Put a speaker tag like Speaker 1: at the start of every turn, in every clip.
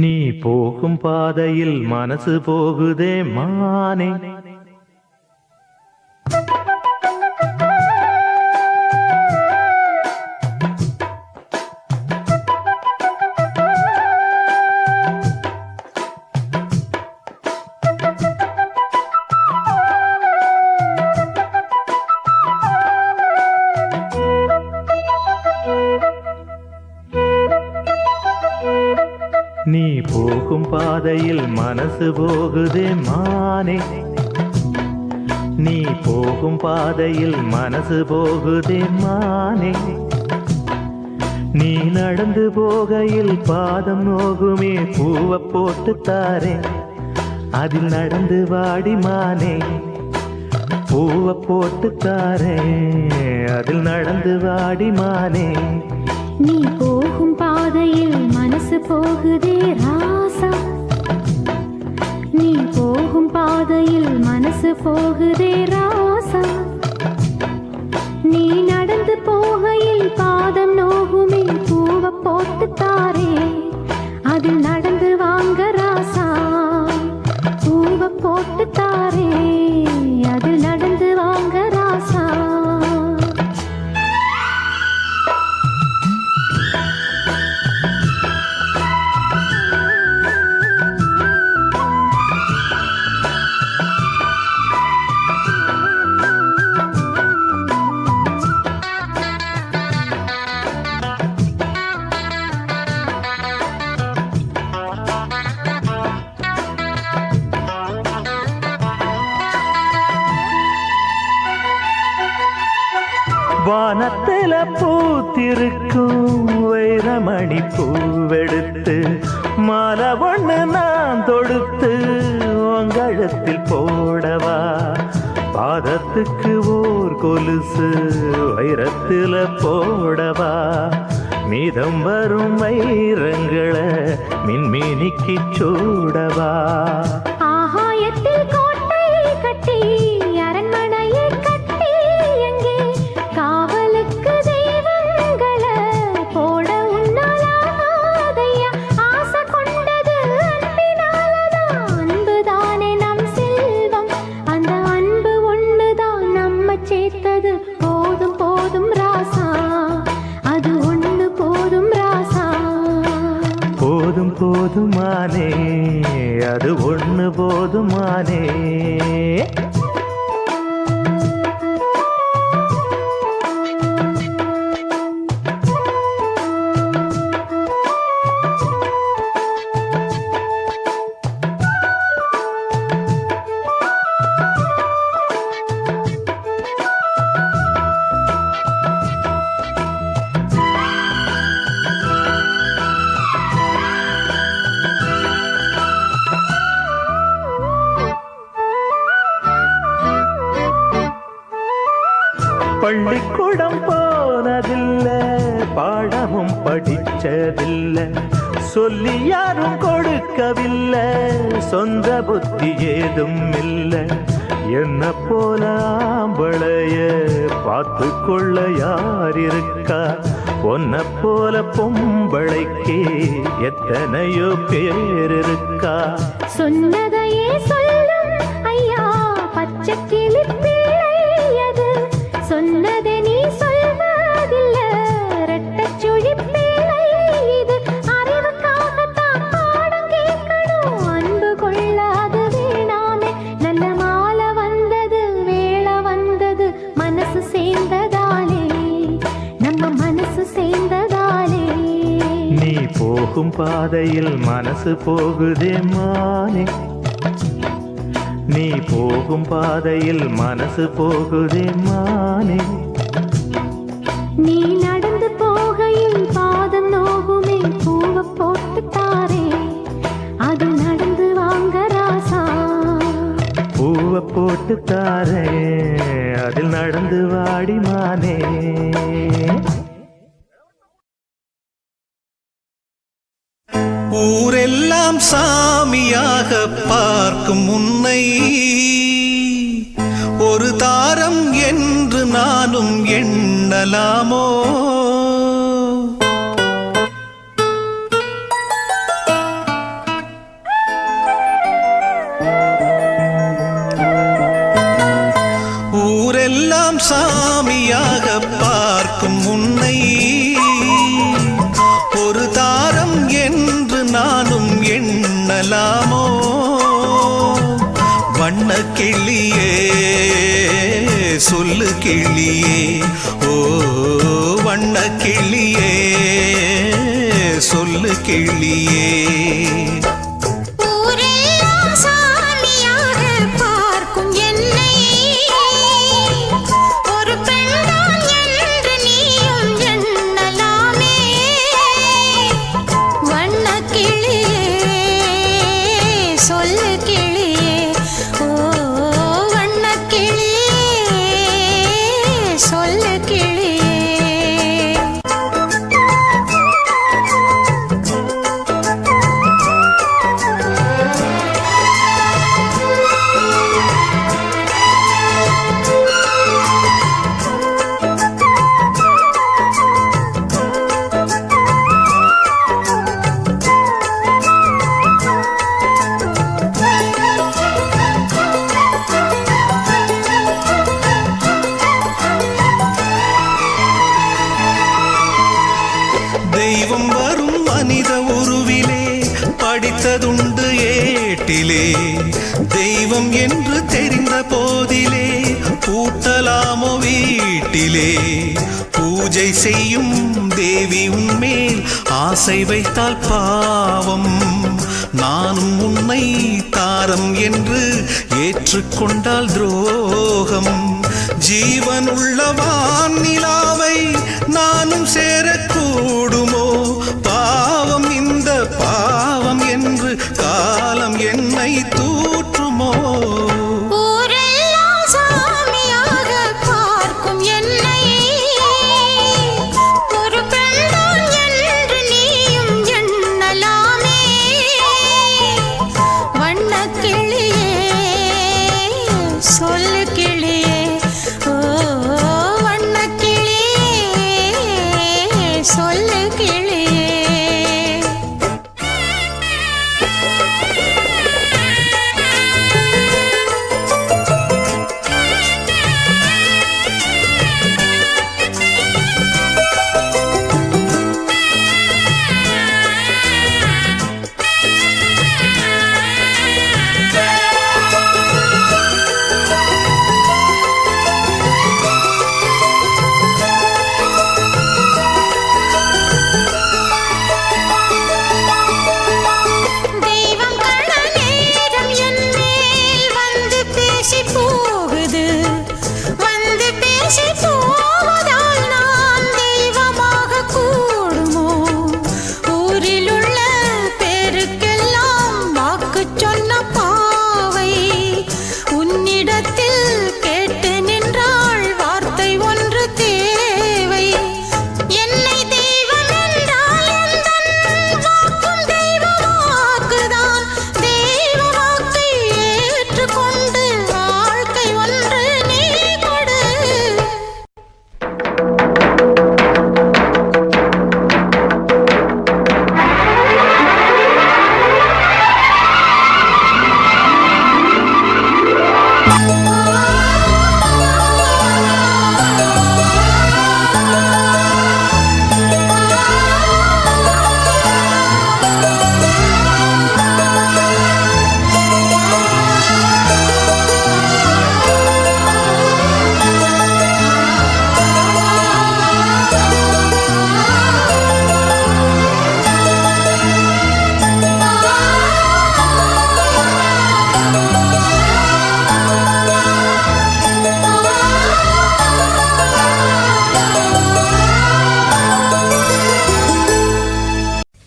Speaker 1: நீ போகும் பாதையில் மனசு போகுதே மானே. காசு போகுதே மானே. நீ நடந்து போகையில் பாதம் நோகுமே பூவை போட்டு தாரே. அதில் நடந்து வாடி மானே பூவை போட்டு தாரே. அதில் நடந்து வாடி மானே.
Speaker 2: நீ போகும் பாதையில் மனசு போகுதே ராசா. நீ போகும் பாதையில் மனசு போகுதே ராசா. போகையில் பாதம் நோகுமே பூவ போட்டு தாரே அதில் நடந்து வாங்க ராசா. பூவ போட்டு தாரே
Speaker 1: பூத்திருக்கும் வைரமணி பூவெடுத்து மாலை ஒண்ணு நான் தொடுத்து உங்கழத்தில் போடவா? பாதத்துக்கு ஓர் கொலுசு வைரத்தில் போடவா? மீதம் வரும் வைரங்களை மின்மினிக்கு சூடவா? பாடமும் படிச்சதில்லை. சொல்லி யாரும் கொடுக்கவில்லை. சொந்த புத்தி ஏதும் இல்லை. என்ன போல ஆம்பளைய பார்த்து கொள்ள யார் இருக்கா? உன்னை போல பொம்பளைக்கே எத்தனையோ பேர் இருக்கா?
Speaker 2: சொன்னதையே சொல்லும் ஐயா பச்சை கிளி பிள்ளை அது
Speaker 1: போகும் பாதையில் மனசு போகுதே மானே. நீ போகும் பாதையில் மனசு போகுதே மானே.
Speaker 2: நீ நடந்து போகையில் பாதம் நோகுமே பூவ போட்டு தாரே. அது நடந்து வாங்க ராசா.
Speaker 1: பூவை போட்டு தாரே அதில் நடந்து வாடி மானே.
Speaker 3: பார்க்கும் முன்னை ஒரு தாரம் என்று நானும் எண்ணலாமோ? சொல்லு கிளியே. ஓ வண்ண கிளியே. சொல்லு கிளியே. ஆசை வைத்தால் பாவம். நானும் உன்னை தாரம் என்று ஏற்றுக்கொண்டால் துரோகம். ஜீவன் உள்ளவான் நிலாவை நானும் சேரக்கூடுமோ? பாவம் இந்த பாவம் என்று காலம் என்னை தூற்றுமோ?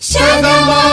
Speaker 4: Shadama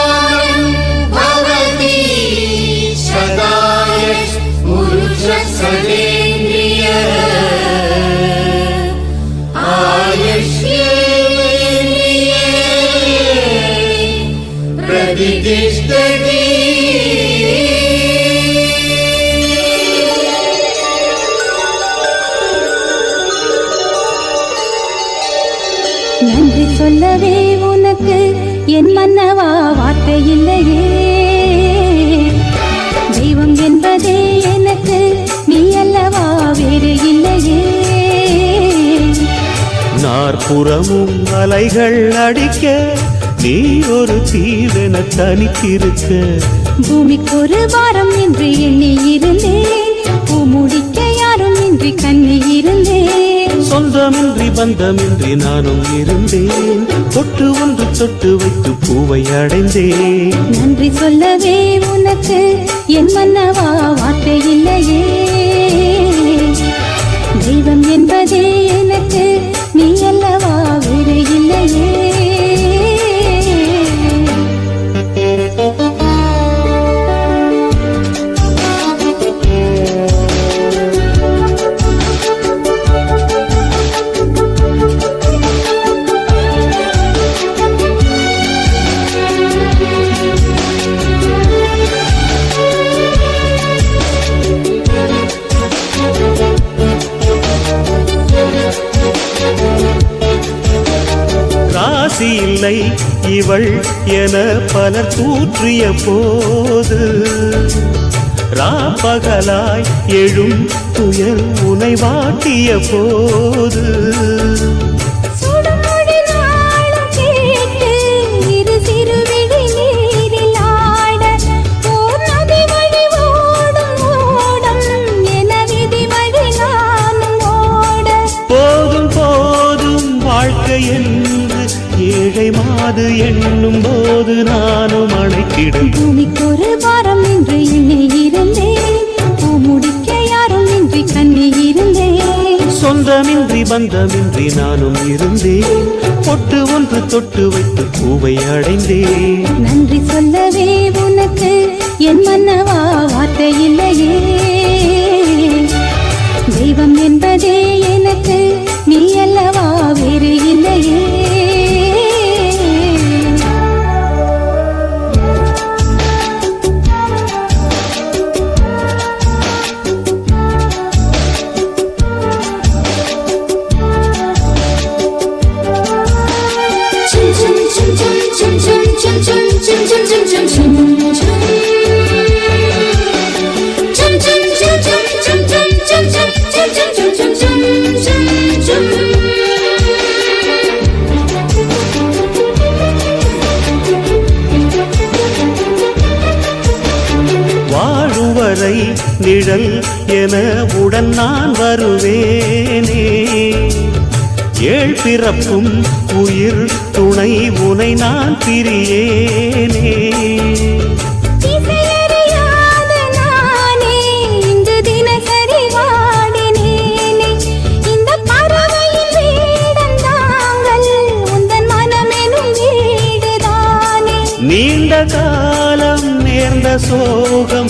Speaker 1: புறமும் அலைகள் அடிக்க நீ ஒரு தீவென தனித்திருக்க.
Speaker 4: பூமிக்கு ஒரு வாரம் என்று எண்ணி இருந்தேன். பூ முடிக்க யாரும் இன்றி கண்ணி இருந்தேன்.
Speaker 5: சொந்தமின்றி பந்தமின்றி நானும் இருந்தேன். தொட்டு ஒன்று தொட்டு வைத்து பூவை அடைந்தேன்.
Speaker 4: நன்றி சொல்லவே உனக்கு என் மன்னவா வார்த்தை இல்லையே. தெய்வம் என்பதே எனக்கு நீ அல்ல yeah. இல்லையே
Speaker 5: இல்லை. இவள் என பலர் தூற்றிய போது ராப்பகலாய் எழும் துயர் உனை வாட்டிய போது மாது எண்ணும் போது நானும் அணைக்கிடும்
Speaker 4: பூமிக்கொரு பாரம் என்று எண்ணி இருந்தேன் முடிக்க யாரும் இன்றி கண்ணி இருந்தேன்.
Speaker 5: சொந்தமின்றி பந்தமின்றி நானும் இருந்தேன். பொட்டு ஒன்று தொட்டு வைத்து பூவை அடைந்தேன்.
Speaker 4: நன்றி சொல்லவே உனக்கு என் மன்னவா
Speaker 5: ஏழ் பிறப்பும் உயிர் துணை உனை நான் பிரியேனே. நீண்ட காலம் நேர்ந்த சோகம்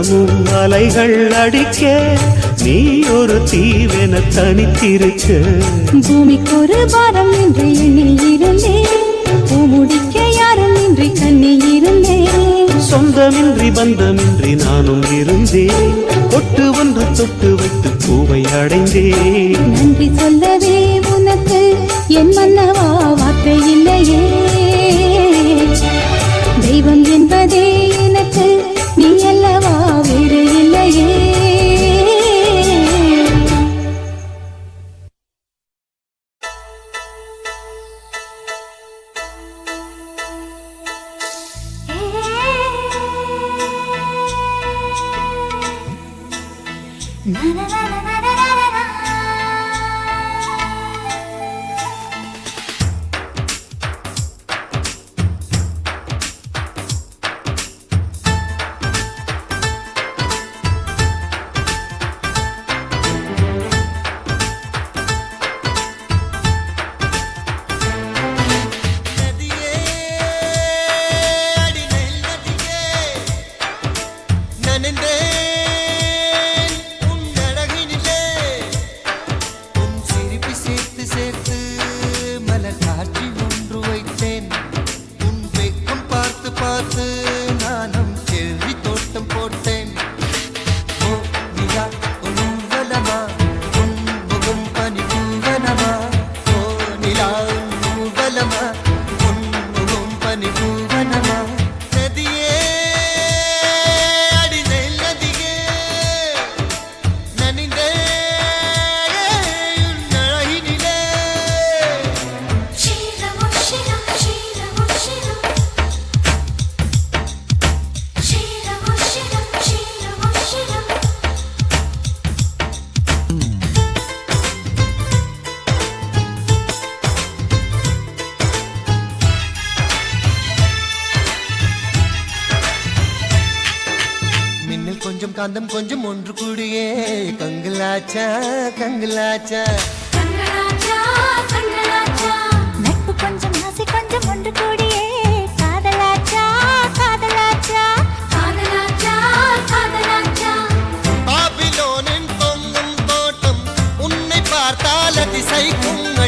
Speaker 5: நாற்புறமும் அலைகள் அடிக்க நீ ஒரு தீவென தனித்திருக்க.
Speaker 4: பூமிக்கொரு பாரம் என்று எண்ணி இருந்தேன் முடிக்க யாரும் இன்றி கண்ணி இருந்தேன்
Speaker 5: சொந்தமின்றி பந்தமின்றி நானும் இருந்தேன் பொட்டு ஒன்று தொட்டு வைத்து பூவை அடைந்தேன்
Speaker 4: நன்றி சொல்லவே உனக்கு என் மன்னவா வார்த்தை இல்லையே. na na
Speaker 6: na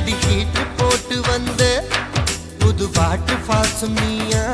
Speaker 6: அடி
Speaker 7: ஹீட்டு போட்டு வந்த புது பாட்டு பாசும் நீயா?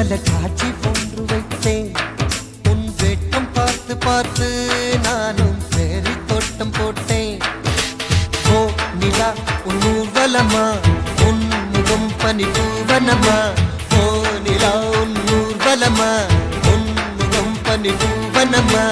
Speaker 7: பல காட்சி போன்று வைத்தேன். உன் வெட்டம் பார்த்து பார்த்து நானும் பேரி தோட்டம் போட்டேன். ஓ நிலா உன் ஊர்வலமா? உன் முகம் பனி பூவனமா? ஓ நிலா உன் ஊர்வலமா? உன் முகம் பனி பூவனமா?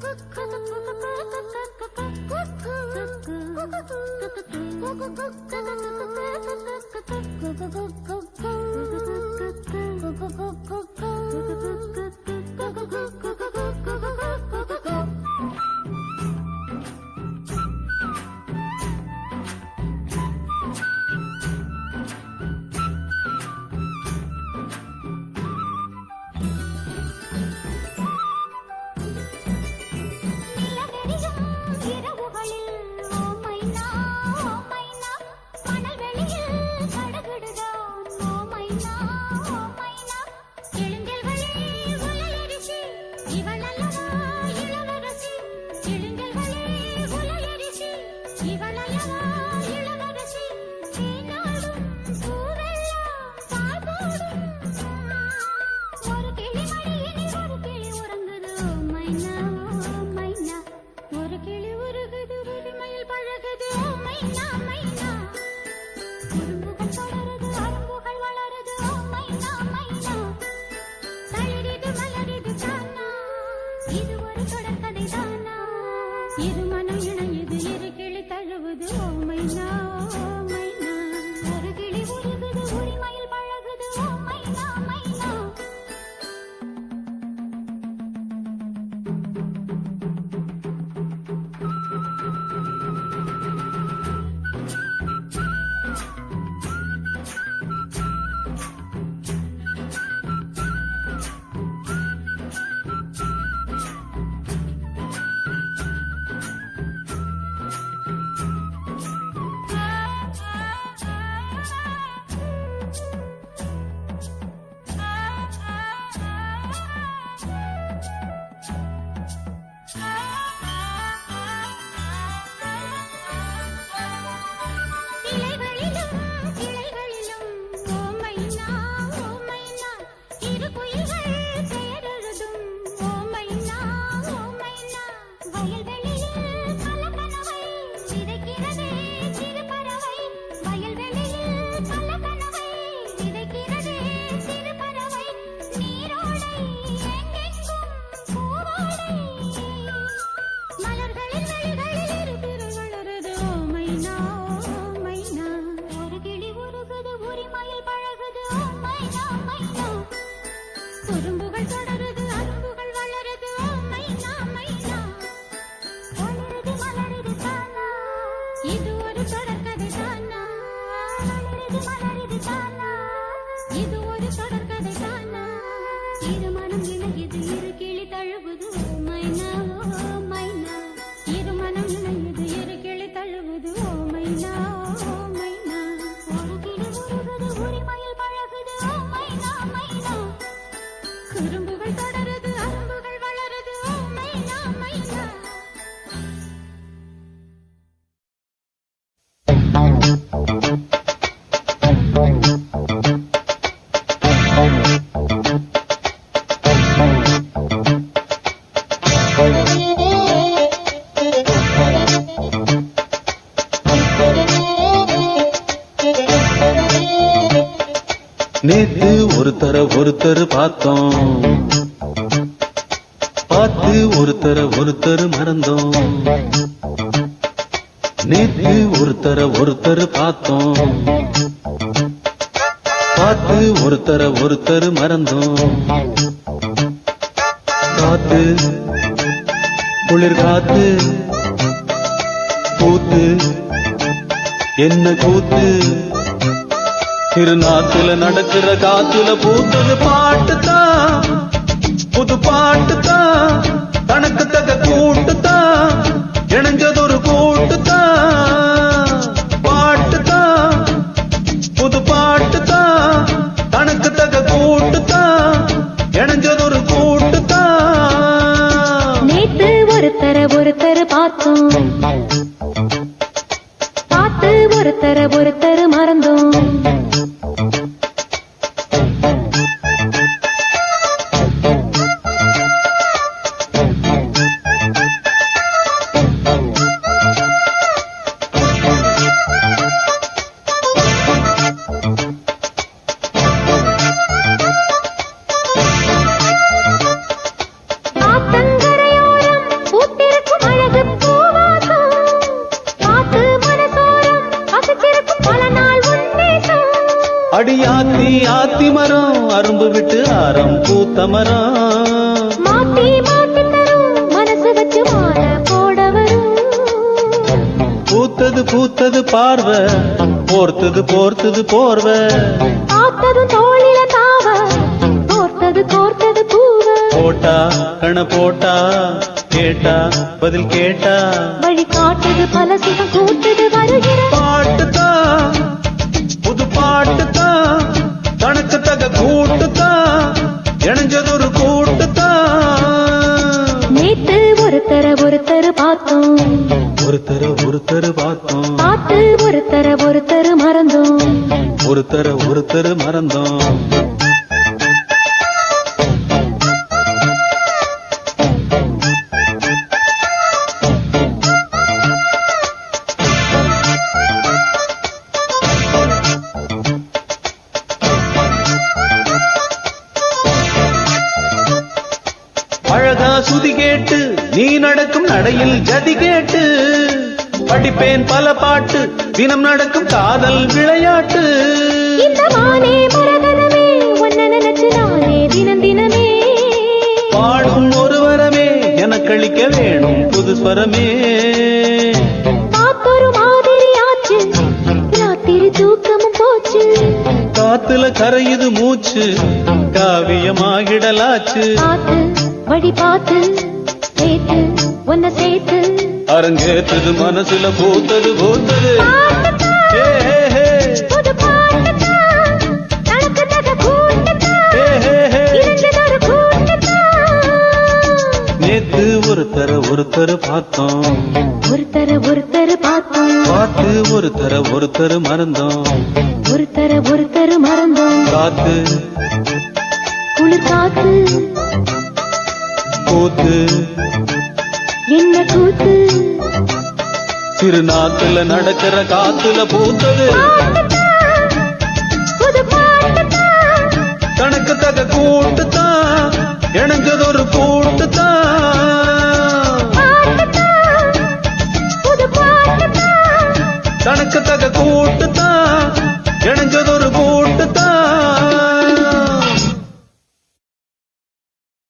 Speaker 2: Go, go, go, go. know.
Speaker 8: நேத்து ஒருத்தர ஒருத்தர் பார்த்தோம். பார்த்து ஒருத்தர ஒருத்தர் மறந்தோம். நேத்து ஒருத்தர ஒருத்தர் பார்த்தோம். பார்த்து ஒருத்தர ஒருத்தர் மறந்தோம். காத்து குளிர் காத்து கூத்து என்ன கூத்து? திருநாத்துல நடக்கிற காத்துல பூத்தது
Speaker 2: பா
Speaker 8: அடியாத்தி ஆத்தி மரம் அரும்பு விட்டு ஆரம் பூத்த மரம்.
Speaker 2: மாத்தி மாத்தி தரும் மனசு வச்சு மாற போட வரும்.
Speaker 8: பூத்தது பூத்தது பார்வை போர்த்தது போர்த்தது போர்வை.
Speaker 2: பார்த்ததும் தோளில தாவ கோர்த்தது கோர்த்தது பூவ.
Speaker 8: போட்டா கண போட்டா கேட்டா பதில் கேட்டா.
Speaker 2: வழி காட்டுது பல சுகம் கூட்டுது வருகிற
Speaker 8: பாட்டு தக கூட்டு தான் இணைஞ்சதொரு கூட்டு தான்
Speaker 2: நேத்து ஒருத்தர ஒருத்தர் பார்த்தோம்.
Speaker 8: ஒருத்தர ஒருத்தர் பார்த்தோம்.
Speaker 2: பார்த்து ஒருத்தர ஒருத்தர் மறந்தோம்.
Speaker 8: ஒருத்தர ஒருத்தர் மறந்தோம். படிப்பேன் பல பாட்டு தினம் நடக்கும் காதல் விளையாட்டு? பாடும் ஒரு வரமே எனக்களிக்க வேணும் புது ஸ்வரமே. காத்துல கரையுது மூச்சு காவியமாகிடலாச்சு.
Speaker 2: வழி பார்த்து சேர்த்து உன்னை சேர்த்து
Speaker 8: அரங்கேற்றது மனசுல பூத்தது பூத்தது. நேத்து ஒருத்தர ஒருத்தர் பார்த்தோம்.
Speaker 2: ஒருத்தர ஒருத்தர் பார்த்தோம்.
Speaker 8: பார்த்து ஒருத்தர ஒருத்தர் மறந்தோம்.
Speaker 2: ஒருத்தர ஒருத்தர் மறந்தோம்.
Speaker 8: காத்து
Speaker 2: குளிர் காத்து
Speaker 8: கூத்து
Speaker 2: என்ன கூத்து?
Speaker 8: திருநாத்துல நடக்கிற காத்துல பூத்தது. தனக்கு தக கூட்டு தான் இணைஞ்சதொரு கூட்டு தான். தனக்கு தக கூட்டு தான் இணைஞ்சதொரு கூட்டு தான்